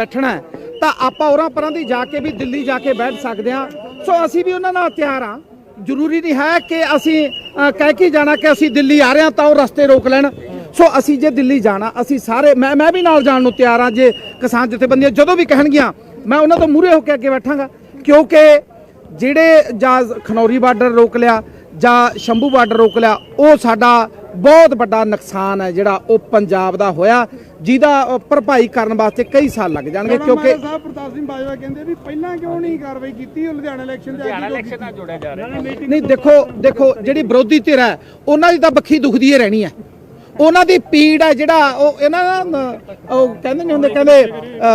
ਬੈਠਣਾ ਤਾਂ ਆਪਾਂ ਹੋਰਾਂ ਪਰਾਂ ਦੀ ਜਾ ਕੇ ਵੀ ਦਿੱਲੀ ਜਾ ਕੇ ਬੈਠ ਸਕਦੇ ਹਾਂ। ਸੋ ਅਸੀਂ ਵੀ ਉਹਨਾਂ ਨਾਲ ਤਿਆਰ ਹਾਂ। ਜ਼ਰੂਰੀ ਨਹੀਂ ਹੈ ਕਿ ਅਸੀਂ ਕਹਿ ਕੇ ਜਾਣਾ ਕਿ ਅਸੀਂ ਦਿੱਲੀ ਆ ਰਹੇ ਹਾਂ ਤਾਂ ਉਹ ਰਸਤੇ ਰੋਕ ਲੈਣ। ਸੋ ਅਸੀਂ ਜੇ ਦਿੱਲੀ ਜਾਣਾ, ਅਸੀਂ ਸਾਰੇ, ਮੈਂ ਮੈਂ ਵੀ ਨਾਲ ਜਾਣ ਨੂੰ ਤਿਆਰ ਹਾਂ ਜੇ ਕਿਸਾਨ ਜਥੇਬੰਦੀਆਂ ਜਦੋਂ ਵੀ ਕਹਿਣਗੀਆਂ, ਮੈਂ ਉਹਨਾਂ ਤੋਂ ਮੂਹਰੇ ਹੋ ਕੇ ਅੱਗੇ ਬੈਠਾਂਗਾ। ਕਿਉਂਕਿ ਜਿਹੜੇ ਜਾਂ ਖਨੌਰੀ ਬਾਰਡਰ ਰੋਕ ਲਿਆ ਜਾਂ ਸ਼ੰਭੂ ਬਾਰਡਰ ਰੋਕ ਲਿਆ, ਉਹ ਸਾਡਾ ਬਹੁਤ ਵੱਡਾ ਨੁਕਸਾਨ ਹੈ ਜਿਹੜਾ ਉਹ ਪੰਜਾਬ ਦਾ ਹੋਇਆ ਜਿਹਦਾ ਭਰਪਾਈ ਕਰਨ ਵਾਸਤੇ ਕਈ ਸਾਲ ਲੱਗ ਜਾਣਗੇ ਕਿਉਂਕਿ ਕਿਉਂਕਿ ਸਾਹਿਬ ਪ੍ਰਤਾਪ ਸਿੰਘ ਬਾਜਵਾ ਕਹਿੰਦੇ ਵੀ ਪਹਿਲਾਂ ਕਿਉਂ ਨਹੀਂ ਕਾਰਵਾਈ ਕੀਤੀ ਉਹ ਲੁਧਿਆਣਾ ਇਲੈਕਸ਼ਨ ਦੇ ਹਰਿਆਣਾ ਇਲੈਕਸ਼ਨ ਨਾਲ ਜੋੜਿਆ ਜਾ ਰਿਹਾ। ਹੈ ਨਹੀਂ ਦੇਖੋ ਦੇਖੋ ਜਿਹੜੀ ਵਿਰੋਧੀ ਧਿਰ ਹੈ ਉਹਨਾਂ ਦੀ ਤਾਂ ਬੱਖੀ ਦੁਖਦੀ ਹੀ ਰਹਿਣੀ ਹੈ। ਉਹਨਾਂ ਦੀ ਪੀੜ ਹੈ ਜਿਹੜਾ ਉਹ ਇਹਨਾਂ ਉਹ ਕਹਿੰਦੇ ਨਹੀਂ ਹੁੰਦੇ ਕਹਿੰਦੇ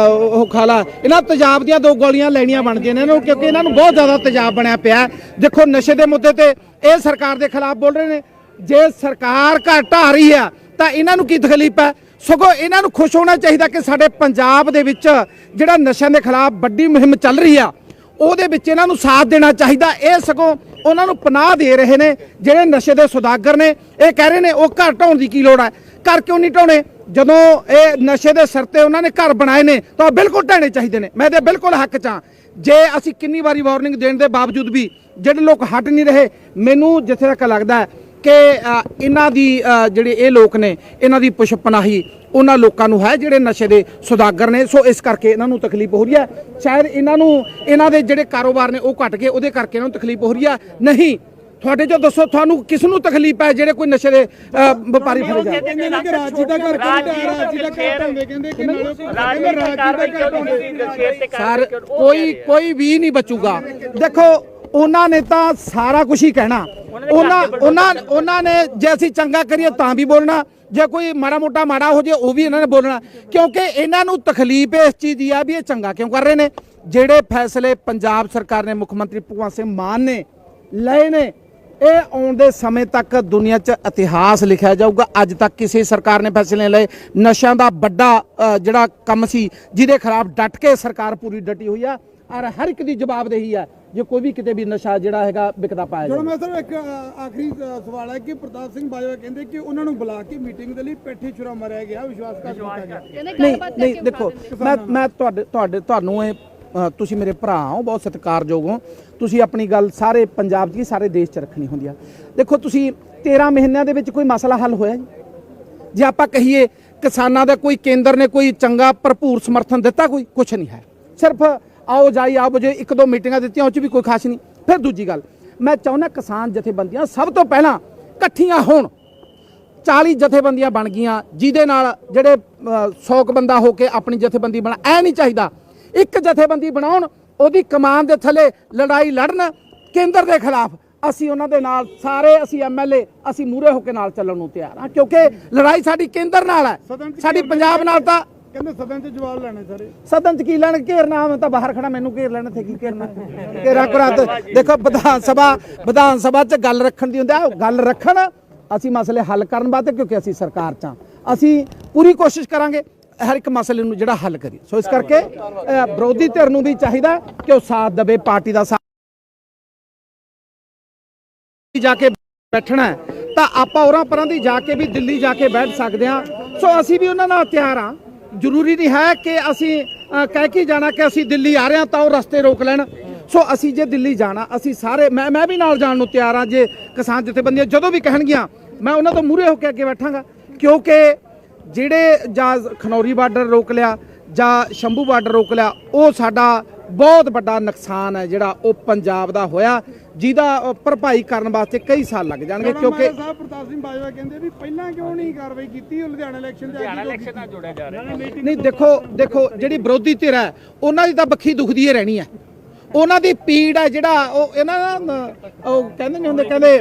ਉਹ ਖਾਲਾ ਇਹਨਾਂ ਤੇਜ਼ਾਬ ਦੀਆਂ ਦੋ ਗੋਲੀਆਂ ਲੈਣੀਆਂ ਬਣਦੀਆਂ ਨੇ ਇਹਨਾਂ ਨੂੰ ਕਿਉਂਕਿ ਇਹਨਾਂ ਨੂੰ ਬਹੁਤ ਜ਼ਿਆਦਾ ਤੇਜ਼ਾਬ ਬਣਿਆ ਪਿਆ। ਦੇਖੋ ਨਸ਼ੇ ਦੇ ਮੁੱਦੇ ਤੇ ਇਹ ਸਰਕਾਰ ਦੇ ਖਿਲਾਫ ਬੋਲ ਰਹੇ ਨੇ। ਜੇ ਸਰਕਾਰ ਘਰ ਢਾਹ ਰਹੀ ਆ, ਤਾਂ ਇਹਨਾਂ ਨੂੰ ਕੀ ਤਕਲੀਫ ਹੈ? ਸਗੋਂ ਇਹਨਾਂ ਨੂੰ ਖੁਸ਼ ਹੋਣਾ ਚਾਹੀਦਾ ਕਿ ਸਾਡੇ ਪੰਜਾਬ ਦੇ ਵਿੱਚ ਜਿਹੜਾ ਨਸ਼ਿਆਂ ਦੇ ਖਿਲਾਫ ਵੱਡੀ ਮੁਹਿੰਮ ਚੱਲ ਰਹੀ ਆ, ਉਹਦੇ ਵਿੱਚ ਇਹਨਾਂ ਨੂੰ ਸਾਥ ਦੇਣਾ ਚਾਹੀਦਾ। ਇਹ ਸਗੋਂ ਉਹਨਾਂ ਨੂੰ ਪਨਾਹ ਦੇ ਰਹੇ ਨੇ, ਜਿਹੜੇ ਨਸ਼ੇ ਦੇ ਸੁਦਾਗਰ ਨੇ। ਇਹ ਕਹਿ ਰਹੇ ਨੇ, ਉਹ ਘਰ ਢਾਉਣ ਦੀ ਕੀ ਲੋੜ ਹੈ ਘਰ ਕਿਉਂ ਨਹੀਂ ਢਾਉਣੇ? ਜਦੋਂ ਇਹ ਨਸ਼ੇ ਦੇ ਸਿਰ ਤੇ ਉਹਨਾਂ ਨੇ ਘਰ ਬਣਾਏ ਨੇ, ਤਾਂ ਉਹ ਬਿਲਕੁਲ ਢਾਣੇ ਚਾਹੀਦੇ ਨੇ। ਮੈਂ ਤੇ ਬਿਲਕੁਲ ਹੱਕ ਚ ਹਾਂ। ਜੇ ਅਸੀਂ ਕਿੰਨੀ ਵਾਰੀ ਵਾਰਨਿੰਗ ਦੇਣ ਦੇ ਬਾਵਜੂਦ ਵੀ ਜਿਹੜੇ ਲੋਕ ਹਟ ਨਹੀਂ ਰਹੇ, ਮੈਨੂੰ ਜਿੱਥੇ ਤੱਕ ਲੱਗਦਾ ਕਿ ਇਹਨਾਂ ਦੀ ਜਿਹੜੇ ਇਹ ਲੋਕ ਨੇ ਇਹਨਾਂ ਦੀ ਪੁਸ਼ਪਨਾਹੀ ਉਹਨਾਂ ਲੋਕਾਂ ਨੂੰ ਹੈ ਜਿਹੜੇ ਨਸ਼ੇ ਦੇ ਸੁਦਾਗਰ ਨੇ। ਸੋ ਇਸ ਕਰਕੇ ਇਹਨਾਂ ਨੂੰ ਤਕਲੀਫ ਹੋ ਰਹੀ ਹੈ। ਸ਼ਾਇਦ ਇਹਨਾਂ ਨੂੰ ਇਹਨਾਂ ਦੇ ਜਿਹੜੇ ਕਾਰੋਬਾਰ ਨੇ ਉਹ ਘਟ ਗਏ ਉਹਦੇ ਕਰਕੇ ਇਹਨਾਂ ਨੂੰ ਤਕਲੀਫ ਹੋ ਰਹੀ ਹੈ। ਨਹੀਂ ਤੁਹਾਡੇ ਚੋਂ ਦੱਸੋ ਤੁਹਾਨੂੰ ਕਿਸ ਨੂੰ ਤਕਲੀਫ ਹੈ ਜਿਹੜੇ ਕੋਈ ਨਸ਼ੇ ਦੇ ਵਪਾਰੀ ਫੜੇ ਜਾ ਕਹਿੰਦੇ ਨੇ? ਕਿ ਰਾਜੀ ਦਾ ਘਰ ਕਿਉਂ ਢਾਹ ਰਾਜੀ ਦਾ ਘਰ ਢਾਉਂਦੇ ਕਹਿੰਦੇ ਕਿ ਨਾਲੇ ਰਾਜੀ ਦਾ ਘਰ ਸ਼ੇਰ ਕੋਈ ਕੋਈ ਵੀ ਨਹੀਂ ਬਚੂਗਾ। ਦੇਖੋ ਉਹਨਾਂ ਨੇ ਤਾਂ ਸਾਰਾ ਕੁਝ ਹੀ ਕਹਿਣਾ। ਉਹਨਾਂ ਉਹਨਾਂ ਉਹਨਾਂ ਨੇ। ਜੇ ਅਸੀਂ ਚੰਗਾ ਕਰੀਏ ਤਾਂ ਵੀ ਬੋਲਣਾ। ਜੇ ਕੋਈ ਮਾੜਾ ਮੋਟਾ ਮਾੜਾ ਹੋ ਜੇ ਉਹ ਵੀ ਇਹਨਾਂ ਨੇ ਬੋਲਣਾ। ਕਿਉਂਕਿ ਇਹਨਾਂ ਨੂੰ ਤਕਲੀਫ ਇਸ ਚੀਜ਼ ਦੀ ਆ ਵੀ ਇਹ ਚੰਗਾ ਕਿਉਂ ਕਰ ਰਹੇ ਨੇ। ਜਿਹੜੇ ਫੈਸਲੇ ਪੰਜਾਬ ਸਰਕਾਰ ਨੇ ਮੁੱਖ ਮੰਤਰੀ ਭਗਵੰਤ ਸਿੰਘ ਮਾਨ ਨੇ ਲਏ ਨੇ ਇਹ ਆਉਣ ਦੇ ਸਮੇਂ ਤੱਕ ਦੁਨੀਆ 'ਚ ਇਤਿਹਾਸ ਲਿਖਿਆ ਜਾਊਗਾ। ਅੱਜ ਤੱਕ ਕਿਸੇ ਸਰਕਾਰ ਨੇ ਫੈਸਲੇ ਲਏ। ਨਸ਼ਿਆਂ ਦਾ ਵੱਡਾ ਜਿਹੜਾ ਕੰਮ ਸੀ ਜਿਹਦੇ ਖਿਲਾਫ ਡਟ ਕੇ ਸਰਕਾਰ ਪੂਰੀ ਡਟੀ ਹੋਈ ਆ। ਔਰ ਹਰ ਇੱਕ ਦੀ ਜਵਾਬਦੇਹੀ ਆ। ਜੇ ਕੋਈ ਵੀ ਕਿਤੇ ਵੀ ਨਸ਼ਾ ਜਿਹੜਾ ਹੈਗਾ ਵਿਕਦਾ ਪਾਇਆ ਚਲੋ ਜਾਵੇ ਮੈਂ ਸਰ ਇੱਕ ਆਖਰੀ ਸਵਾਲ ਹੈ ਕਿ ਪ੍ਰਤਾਪ ਸਿੰਘ ਬਾਜਵਾ ਕਹਿੰਦੇ ਕਿ ਉਹਨਾਂ ਨੂੰ ਬੁਲਾ ਕੇ ਮੀਟਿੰਗ ਦੇ ਲਈ ਪੈਠੀ ਛੁਰਾ ਮਾਰਿਆ ਗਿਆ ਵਿਸ਼ਵਾਸਘਾਤ ਕੀਤਾ ਗਿਆ। ਨਹੀਂ ਨਹੀਂ ਦੇਖੋ ਮੈਂ ਮੈਂ ਤੁਹਾਡੇ ਤੁਹਾਡੇ ਤੁਹਾਨੂੰ ਇਹ ਤੁਸੀਂ ਮੇਰੇ ਭਰਾ ਹੋ ਬਹੁਤ ਸਤਿਕਾਰਯੋਗ ਹੋ। ਤੁਸੀਂ ਆਪਣੀ ਗੱਲ ਸਾਰੇ ਪੰਜਾਬ 'ਚ ਹੀ ਸਾਰੇ ਦੇਸ਼ 'ਚ ਰੱਖਣੀ ਹੁੰਦੀ ਆ। ਦੇਖੋ ਤੁਸੀਂ 13 ਮਹੀਨਿਆਂ ਦੇ ਵਿੱਚ ਕੋਈ ਮਸਲਾ ਹੱਲ ਹੋਇਆ ਜੀ? ਜੇ ਆਪਾਂ ਕਹੀਏ ਕਿਸਾਨਾਂ ਦਾ ਕੋਈ ਕੇਂਦਰ ਨੇ ਕੋਈ ਚੰਗਾ ਭਰਪੂਰ ਸਮਰਥਨ ਦਿੱਤਾ ਕੋਈ ਕੁਝ ਨਹੀਂ ਹੈ। ਸਿਰਫ ਆਓ ਜਾਈ ਆਓ ਜੇ ਇੱਕ ਦੋ ਮੀਟਿੰਗਾਂ ਦਿੱਤੀਆਂ ਉਹ 'ਚ ਵੀ ਕੋਈ ਖਾਸ ਨਹੀਂ। ਫਿਰ ਦੂਜੀ ਗੱਲ ਮੈਂ ਚਾਹੁੰਦਾ ਕਿਸਾਨ ਜਥੇਬੰਦੀਆਂ ਸਭ ਤੋਂ ਪਹਿਲਾਂ ਇਕੱਠੀਆਂ ਹੋਣ। 40 ਜਥੇਬੰਦੀਆਂ ਬਣ ਗਈਆਂ ਜਿਹਦੇ ਨਾਲ ਜਿਹੜੇ 100 ਕੁ ਬੰਦਾ ਹੋ ਕੇ ਆਪਣੀ ਜਥੇਬੰਦੀ ਬਣਾ ਐ ਨਹੀਂ ਚਾਹੀਦਾ। ਇੱਕ ਜਥੇਬੰਦੀ ਬਣਾਉਣ ਉਹਦੀ ਕਮਾਨ ਦੇ ਥੱਲੇ ਲੜਾਈ ਲੜਨ ਕੇਂਦਰ ਦੇ ਖਿਲਾਫ। ਅਸੀਂ ਉਹਨਾਂ ਦੇ ਨਾਲ ਸਾਰੇ ਅਸੀਂ ਐਮਐਲਏ ਅਸੀਂ ਮੂਰੇ ਹੋ ਕੇ ਨਾਲ ਚੱਲਣ ਨੂੰ ਤਿਆਰ ਹਾਂ ਕਿਉਂਕਿ ਲੜਾਈ ਸਾਡੀ ਕੇਂਦਰ ਨਾਲ ਹੈ। ਸਾਡੀ ਪੰਜਾਬ ਨਾਲ ਤਾਂ ਕਹਿੰਦੇ ਸਦਨ 'ਚ ਜਵਾਬ ਲੈਣੇ ਸਾਰੇ। ਸਦਨ ਚ ਕੀ ਲੈਣ? ਘੇਰਨਾ ਮੈਂ ਤਾਂ ਬਾਹਰ ਖੜਾ ਮੈਨੂੰ ਘੇਰ ਲੈਣ ਤੇ ਕੀ ਘੇਰਨਾ? ਘੇਰਾ ਕੁਰਾਤ ਦੇਖੋ, ਵਿਧਾਨ ਸਭਾ ਵਿਧਾਨ ਸਭਾ ਚ ਗੱਲ ਰੱਖਣ ਦੀ ਹੁੰਦਾ ਗੱਲ ਰੱਖਣ, ਅਸੀਂ ਮਸਲੇ ਹੱਲ ਕਰਨ ਵਾਸਤੇ ਕਿਉਂਕਿ ਅਸੀਂ ਸਰਕਾਰ ਚ ਅਸੀਂ ਪੂਰੀ ਕੋਸ਼ਿਸ਼ ਕਰਾਂਗੇ ਹਰ ਇੱਕ ਮਸਲੇ ਨੂੰ ਜਿਹੜਾ ਹੱਲ ਕਰੀ ਸੋ ਇਸ ਕਰਕੇ ਵਿਰੋਧੀ ਧਿਰ ਨੂੰ ਵੀ ਚਾਹੀਦਾ ਕਿ ਉਹ ਸਾਥ ਦੇਵੇ, ਪਾਰਟੀ ਦਾ ਸਾਥ ਜਾ ਕੇ ਬੈਠਣਾ ਤਾਂ ਆਪਾਂ ਹੋਰਾਂ ਪਰਾਂ ਦੀ ਜਾ ਕੇ ਵੀ ਦਿੱਲੀ ਜਾ ਕੇ ਬੈਠ ਸਕਦੇ ਹਾਂ। ਸੋ ਅਸੀਂ ਵੀ ਉਹਨਾਂ ਨਾਲ ਤਿਆਰ ਹਾਂ। ਜ਼ਰੂਰੀ ਨਹੀਂ ਹੈ ਕਿ ਅਸੀਂ ਕਹਿ ਕੇ ਜਾਣਾ ਕਿ ਅਸੀਂ ਦਿੱਲੀ ਆ ਰਹੇ ਹਾਂ ਤਾਂ ਉਹ ਰਸਤੇ ਰੋਕ ਲੈਣ। ਸੋ ਅਸੀਂ ਜੇ ਦਿੱਲੀ ਜਾਣਾ, ਅਸੀਂ ਸਾਰੇ, ਮੈਂ ਮੈਂ ਵੀ ਨਾਲ ਜਾਣ ਨੂੰ ਤਿਆਰ ਹਾਂ ਜੇ ਕਿਸਾਨ ਜਥੇਬੰਦੀਆਂ ਜਦੋਂ ਵੀ ਕਹਿਣਗੀਆਂ, ਮੈਂ ਉਹਨਾਂ ਤੋਂ ਮੂਹਰੇ ਹੋ ਕੇ ਅੱਗੇ ਬੈਠਾਂਗਾ। ਕਿਉਂਕਿ ਜਿਹੜੇ ਜਾਂ ਖਨੌਰੀ ਬਾਰਡਰ ਰੋਕ ਲਿਆ ਜਾਂ ਸ਼ੰਭੂ ਬਾਰਡਰ ਰੋਕ ਲਿਆ, ਉਹ ਸਾਡਾ ਬਹੁਤ ਵੱਡਾ ਨੁਕਸਾਨ ਹੈ ਜਿਹੜਾ ਉਹ ਪੰਜਾਬ ਦਾ ਹੋਇਆ ਜਿਹਦਾ ਭਰਪਾਈ ਕਰਨ ਵਾਸਤੇ ਕਈ ਸਾਲ ਲੱਗ ਜਾਣਗੇ ਕਿਉਂਕਿ ਕਿਉਂਕਿ ਸਾਹਿਬ ਪ੍ਰਤਾਪ ਸਿੰਘ ਬਾਜਵਾ ਕਹਿੰਦੇ ਵੀ ਪਹਿਲਾਂ ਕਿਉਂ ਨਹੀਂ ਕਾਰਵਾਈ ਕੀਤੀ ਉਹ ਲੁਧਿਆਣਾ ਇਲੈਕਸ਼ਨ ਦੇ ਹਰਿਆਣਾ ਇਲੈਕਸ਼ਨ ਨਾਲ ਜੋੜਿਆ ਜਾ ਰਿਹਾ। ਹੈ ਨਹੀਂ ਦੇਖੋ ਦੇਖੋ ਜਿਹੜੀ ਵਿਰੋਧੀ ਧਿਰ ਹੈ ਉਹਨਾਂ ਦੀ ਤਾਂ ਬੱਖੀ ਦੁਖਦੀ ਹੀ ਰਹਿਣੀ ਹੈ। ਉਹਨਾਂ ਦੀ ਪੀੜ ਹੈ ਜਿਹੜਾ ਉਹ ਇਹਨਾਂ ਉਹ ਕਹਿੰਦੇ ਨਹੀਂ ਹੁੰਦੇ ਕਹਿੰਦੇ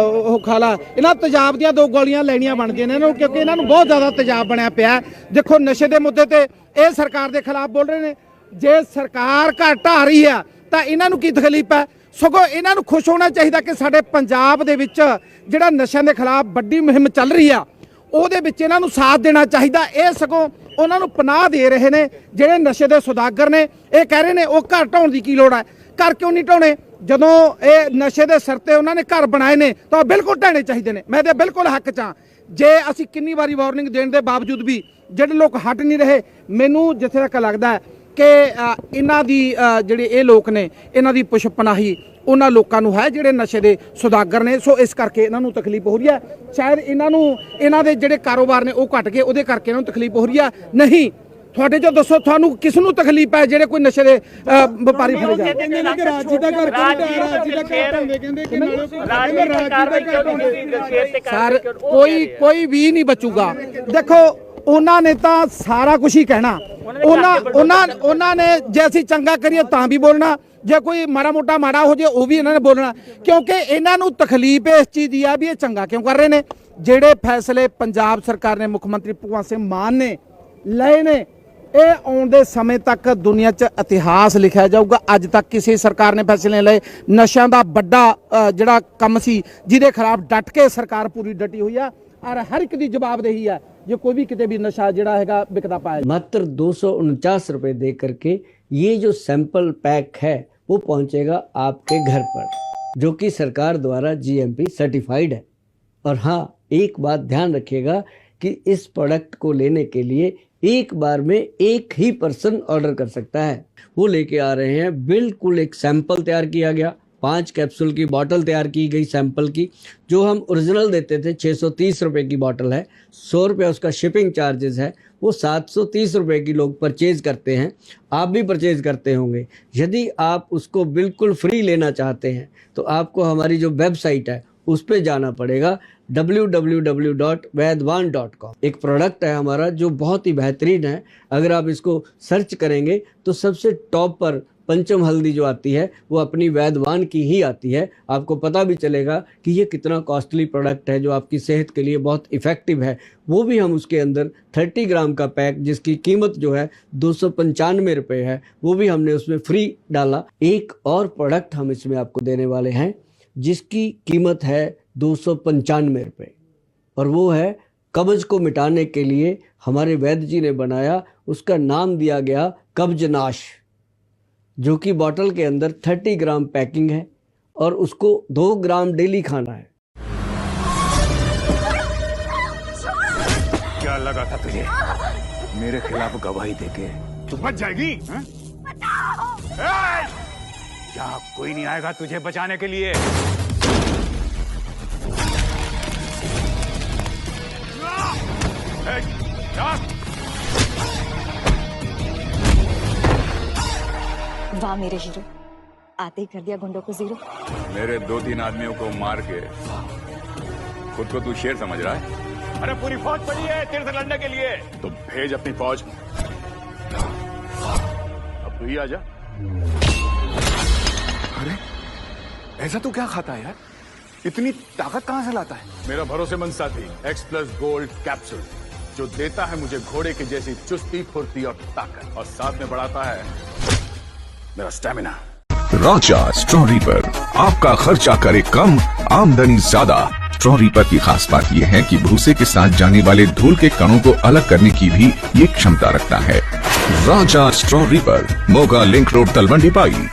ਉਹ ਖਾਲਾ ਇਹਨਾਂ ਤੇਜ਼ਾਬ ਦੀਆਂ ਦੋ ਗੋਲੀਆਂ ਲੈਣੀਆਂ ਬਣਦੀਆਂ ਨੇ ਇਹਨਾਂ ਨੂੰ ਕਿਉਂਕਿ ਇਹਨਾਂ ਨੂੰ ਬਹੁਤ ਜ਼ਿਆਦਾ ਤੇਜ਼ਾਬ ਬਣਿਆ ਪਿਆ। ਦੇਖੋ ਨਸ਼ੇ ਦੇ ਮੁੱਦੇ ਤੇ ਇਹ ਸਰਕਾਰ ਦੇ ਖਿਲਾਫ ਬੋਲ ਰਹੇ ਨੇ ਜੇ ਸਰਕਾਰ ਘਰ ਢਾਹ ਰਹੀ ਆ, ਤਾਂ ਇਹਨਾਂ ਨੂੰ ਕੀ ਤਕਲੀਫ ਹੈ? ਸਗੋਂ ਇਹਨਾਂ ਨੂੰ ਖੁਸ਼ ਹੋਣਾ ਚਾਹੀਦਾ ਕਿ ਸਾਡੇ ਪੰਜਾਬ ਦੇ ਵਿੱਚ ਜਿਹੜਾ ਨਸ਼ਿਆਂ ਦੇ ਖਿਲਾਫ ਵੱਡੀ ਮੁਹਿੰਮ ਚੱਲ ਰਹੀ ਆ, ਉਹਦੇ ਵਿੱਚ ਇਹਨਾਂ ਨੂੰ ਸਾਥ ਦੇਣਾ ਚਾਹੀਦਾ। ਇਹ ਸਗੋਂ ਉਹਨਾਂ ਨੂੰ ਪਨਾਹ ਦੇ ਰਹੇ ਨੇ, ਜਿਹੜੇ ਨਸ਼ੇ ਦੇ ਸੁਦਾਗਰ ਨੇ। ਇਹ ਕਹਿ ਰਹੇ ਨੇ, ਉਹ ਘਰ ਢਾਉਣ ਦੀ ਕੀ ਲੋੜ ਹੈ ਘਰ ਕਿਉਂ ਨਹੀਂ ਢਾਉਣੇ? ਜਦੋਂ ਇਹ ਨਸ਼ੇ ਦੇ ਸਿਰ ਤੇ ਉਹਨਾਂ ਨੇ ਘਰ ਬਣਾਏ ਨੇ, ਤਾਂ ਉਹ ਬਿਲਕੁਲ ਢਾਣੇ ਚਾਹੀਦੇ ਨੇ। ਮੈਂ ਤੇ ਬਿਲਕੁਲ ਹੱਕ ਚ ਹਾਂ। ਜੇ ਅਸੀਂ ਕਿੰਨੀ ਵਾਰੀ ਵਾਰਨਿੰਗ ਦੇਣ ਦੇ ਬਾਵਜੂਦ ਵੀ ਜਿਹੜੇ ਲੋਕ ਹਟ ਨਹੀਂ ਰਹੇ, ਮੈਨੂੰ ਜਿੱਥੇ ਤੱਕ ਲੱਗਦਾ ਹੈ ਕਿ ਇਹਨਾਂ ਦੀ ਜਿਹੜੇ ਇਹ ਲੋਕ ਨੇ ਇਹਨਾਂ ਦੀ ਪੁਸ਼ਪਨਾਹੀ ਉਹਨਾਂ ਲੋਕਾਂ ਨੂੰ ਹੈ ਜਿਹੜੇ ਨਸ਼ੇ ਦੇ ਸੁਦਾਗਰ ਨੇ। ਸੋ ਇਸ ਕਰਕੇ ਇਹਨਾਂ ਨੂੰ ਤਕਲੀਫ ਹੋ ਰਹੀ ਹੈ। ਸ਼ਾਇਦ ਇਹਨਾਂ ਨੂੰ ਇਹਨਾਂ ਦੇ ਜਿਹੜੇ ਕਾਰੋਬਾਰ ਨੇ ਉਹ ਘਟ ਗਏ ਉਹਦੇ ਕਰਕੇ ਇਹਨਾਂ ਨੂੰ ਤਕਲੀਫ ਹੋ ਰਹੀ ਹੈ। ਨਹੀਂ ਤੁਹਾਡੇ ਚੋਂ ਦੱਸੋ ਤੁਹਾਨੂੰ ਕਿਸ ਨੂੰ ਤਕਲੀਫ ਹੈ ਜਿਹੜੇ ਕੋਈ ਨਸ਼ੇ ਦੇ ਵਪਾਰੀ ਫੜੇ ਜਾ ਕਹਿੰਦੇ ਨੇ? ਕਿ ਰਾਜੀ ਦਾ ਘਰ ਕਹਿੰਦੇ ਰਾਜੀ ਦਾ ਘਰ ਹੁੰਦੇ ਕਹਿੰਦੇ ਕਿ ਨਾਲੇ ਰਾਜਨੀਤਿਕ ਰਾਜੀ ਦਾ ਕਾਰਵਾਈ ਘਰ ਕਿਉਂ ਹੁੰਦੇ ਨਹੀਂ ਕੀਤੀ ਸ਼ੇਰ ਕੋਈ। ਕੋਈ ਵੀ ਨਹੀਂ ਬਚੂਗਾ। ਦੇਖੋ ਉਹਨਾਂ ਨੇ ਤਾਂ ਸਾਰਾ ਕੁਝ ਹੀ ਕਹਿਣਾ। ਉਹਨਾਂ ਉਹਨਾਂ ਉਹਨਾਂ ਨੇ। ਜੇ ਅਸੀਂ ਚੰਗਾ ਕਰੀਏ ਤਾਂ ਵੀ ਬੋਲਣਾ। ਜੇ ਕੋਈ ਮਾੜਾ ਮੋਟਾ ਮਾੜਾ ਹੋ ਜੇ ਉਹ ਵੀ ਇਹਨਾਂ ਨੇ ਬੋਲਣਾ। ਕਿਉਂਕਿ ਇਹਨਾਂ ਨੂੰ ਤਕਲੀਫ ਇਸ ਚੀਜ਼ ਦੀ ਆ ਵੀ ਇਹ ਚੰਗਾ ਕਿਉਂ ਕਰ ਰਹੇ ਨੇ। ਜਿਹੜੇ ਫੈਸਲੇ ਪੰਜਾਬ ਸਰਕਾਰ ਨੇ ਮੁੱਖ ਮੰਤਰੀ ਭਗਵੰਤ ਸਿੰਘ ਮਾਨ ਨੇ ਲਏ ਨੇ ਇਹ ਆਉਣ ਦੇ ਸਮੇਂ ਤੱਕ ਦੁਨੀਆ 'ਚ ਇਤਿਹਾਸ ਲਿਖਿਆ ਜਾਊਗਾ। ਅੱਜ ਤੱਕ ਕਿਸੇ ਸਰਕਾਰ ਨੇ ਫੈਸਲੇ ਲਏ। ਨਸ਼ਿਆਂ ਦਾ ਵੱਡਾ ਜਿਹੜਾ ਕੰਮ ਸੀ ਜਿਹਦੇ ਖਿਲਾਫ ਡਟ ਕੇ ਸਰਕਾਰ ਪੂਰੀ ਡਟੀ ਹੋਈ ਆ। ਔਰ ਹਰ ਇੱਕ ਦੀ ਜਵਾਬਦੇਹੀ ਆ। ਜੇ ਕੋਈ ਵੀ ਕਿਤੇ ਵੀ ਨਸ਼ਾ ਜਿਹੜਾ ਹੈਗਾ ਵਿਕਦਾ ਪਾਇਆ मात्र दो सौ उनचास रुपये दे करके ये जो सैंपल पैक है वो पहुंचेगा आपके घर पर जो कि सरकार द्वारा जीएमपी सर्टिफाइड है और हाँ एक बात ध्यान रखिएगा कि इस प्रोडक्ट को लेने के लिए एक बार में एक ही पर्सन ऑर्डर कर सकता है वो लेके आ रहे हैं बिल्कुल एक सैंपल तैयार किया गया पाँच कैप्सूल की बॉटल तैयार की गई सैंपल की, जो हम ओरिजिनल देते थे छः सौ तीस रुपये की बॉटल है, सौ रुपये उसका शिपिंग चार्जेस है, वो सात सौ तीस रुपये की लोग परचेज करते हैं, आप भी परचेज करते होंगे। यदि आप उसको बिल्कुल फ्री लेना चाहते हैं तो आपको हमारी जो वेबसाइट है, उस पर जाना पड़ेगा www.वैदवान.com एक प्रोडक्ट है हमारा, जो बहुत ही बेहतरीन है, अगर आप इसको सर्च करेंगे तो सबसे टॉप पर पंचम हल्दी जो आती है, वो अपनी वैदवान की ही आती है। आपको पता भी चलेगा कि ये कितना कॉस्टली प्रोडक्ट है, जो आपकी सेहत के लिए बहुत इफ़ेक्टिव है। वो भी हम उसके अंदर 30 ग्राम का पैक, जिसकी कीमत जो है दो सौ है, वो भी हमने उसमें फ्री डाला। एक और प्रोडक्ट हम इसमें आपको देने वाले हैं, जिसकी कीमत है दो सौ और वो है कब्ज को मिटाने के लिए हमारे वैद्य जी ने बनाया, उसका नाम दिया गया कब्जनाश। जो कि बॉटल के अंदर 30 ग्राम पैकिंग है और उसको दो ग्राम डेली खाना है। क्या लगा था तुझे? मेरे खिलाफ गवाही देके। तू बच जाएगी हैं? ए! कोई नहीं आएगा तुझे बचाने के लिए? ए, वाह मेरे हीरो। आते ही कर दिया गुंडों को ज़ीरो। मेरे दो तीन आदमियों को मार के खुद को तू शेर समझ रहा है? अरे पूरी फौज पड़ी है तेरे से लड़ने के लिए। तो भेज अपनी फौज। अब तू ही आ जा। अरे ऐसा तू क्या खाता है यार? इतनी ताकत कहाँ से लाता है? मेरा भरोसेमंद साथी एक्स प्लस गोल्ड कैप्सूल जो देता है मुझे घोड़े की जैसी चुस्ती फुर्ती और ताकत और साथ में बढ़ाता है मेरा स्टेमिना। राजा स्ट्रॉरी पर। आपका खर्चा करे कम, आमदनी ज़्यादा। स्ट्रॉरी पर की खास बात यह है कि भूसे के साथ जाने वाले धूल के कणों को अलग करने की भी ये क्षमता रखता है। Raja straw reaper Moga link road, Talwandi Bhai.